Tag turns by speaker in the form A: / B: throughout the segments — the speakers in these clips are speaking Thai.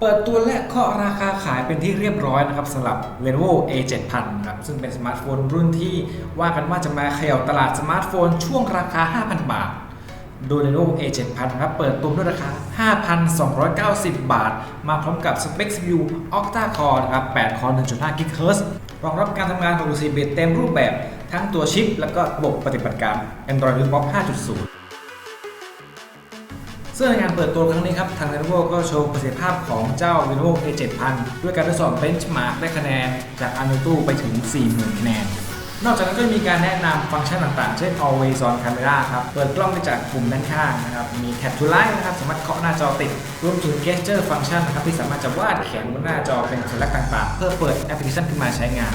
A: เปิดตัวและเคาะราคาขายเป็นที่เรียบร้อยนะครับสำหรับ Lenovo A7000 ครับซึ่งเป็นสมาร์ทโฟนรุ่นที่ว่ากันว่าจะมาเขย่าตลาดสมาร์ทโฟนช่วงราคา 5,000 บาท โดย Lenovo A7000 ครับเปิดตัวด้วยราคา 5,290 บาท มาพร้อมกับสเปค CPU Octa Core นะครับ8 Core 1.5 GHz รองรับการทำงานของ64 bit เต็มรูปแบบทั้งตัวชิป และก็ระบบปฏิบัติการ Android Lollipop 5.0 ซึ่งในงานเปิดตัวครั้งนี้ครับทาง Lenovo ก็โชว์ประสิทธิภาพของเจ้า Lenovo A7000 ด้วยการทดสอบ Benchmark ได้คะแนนจาก ANTU ไปถึง 40,000คะแนนนอกจากนั้นก็มีการแนะนำฟังก์ชันต่างๆ เช่น Always On Camera ครับ เปิดกล้องได้จากปุ่มด้านข้างนะครับ มี Tap to Light นะครับ สามารถเคาะหน้าจอติด รวมถึง Gesture Function นะครับ ที่สามารถจะวาดแขนบนหน้าจอเป็นสัญลักษณ์ต่างๆ เพื่อเปิดแอปพลิเคชันขึ้นมาใช้งาน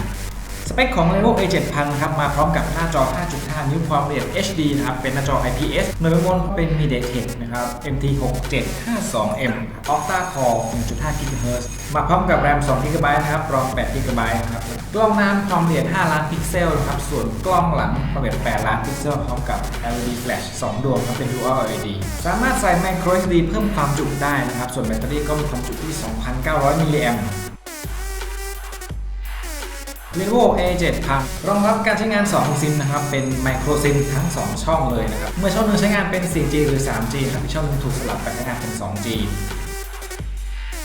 A: สเปคของ Lenovo A7000 ครับมาพร้อมกับหน้าจอ 5.5 นิ้วความละเอียด HD นะครับ เป็นหน้าจอ IPS หน่วยประมวลเป็น MediaTek นะครับ MT6752M Octa Core 1.5 GHz มาพร้อมกับ RAM 2 GB นะครับรอง8 GB นะครับกล้องหน้าความละเอียด 5 ล้านพิกเซลนะครับ ส่วนกล้องหลังความละเอียด 8 ล้านพิกเซลพร้อมกับ LED flash 2 ดวงครับเป็น Dual LED สามารถใส่ Micro SD เพิ่มความจุได้นะครับ ส่วนแบตเตอรี่ก็มีความจุที่ 2,900มิลลิแอม Lenovo A7000 รองรับการใช้งาน 2 ซิมนะครับ เป็นไมโครซิมทั้ง 2 ช่องเลยนะครับ เมื่อช่องหนึงใช้งานเป็น 4G หรือ 3G นะครับอีกช่องนึงถูกสลับไปใช้งานเป็น 2G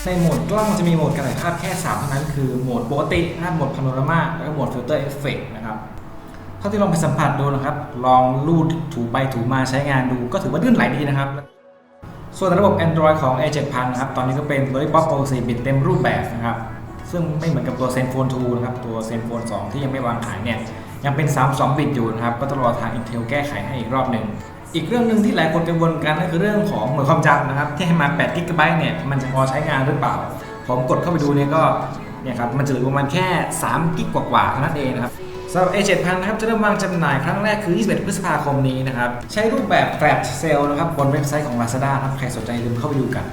A: ในโหมดกล้องจะมีโหมดการถ่ายภาพแค่ 3 เท่านั้นคือโหมดปกตินะครับโหมดพาโนรามาแล้วก็โหมดฟิลเตอร์เอฟเฟกนะครับเท่าที่ลองไปสัมผัสดูนะครับ ลองลูดถูไปถูมาใช้งานดู ก็ถือว่าลื่นไหลดีนะครับส่วนระบบ Android ของ A7000 นะครับ ตอนนี้ก็เป็น Lollipop OS บิตเต็มรูปแบบนะครับ ซึ่งไม่เหมือนกับตัว Zenfone 2นะครับ ตัว Zenfone 2ที่ยังไม่วางขายเนี่ยยังเป็น 32 บิตอยู่นะครับ ก็ต้องรอทาง Intel แก้ไขให้อีกรอบหนึ่ง อีกเรื่องหนึ่งที่หลายคนกังวลกันก็คือเรื่องของหน่วยความจำนะครับ ที่ให้มา8 g b เนี่ยมันจะพอใช้งานหรือเปล่า ผมกดเข้าไปดูเนี่ยก็เนี่ยครับมันจะเหลือประมาณแค่3กิกกว่าๆเท่านั้นเองนะครับสำหรับ A7000 นะครับจะเริ่มวางจำหน่ายครั้งแรกคือ 21 พฤษภาคมนี้นะครับ ใช้รูปแบบ Flash Sale นะครับบนเว็บไซต์ของ Lazada ครับใครสนใจลืมเข้าไปดูกัน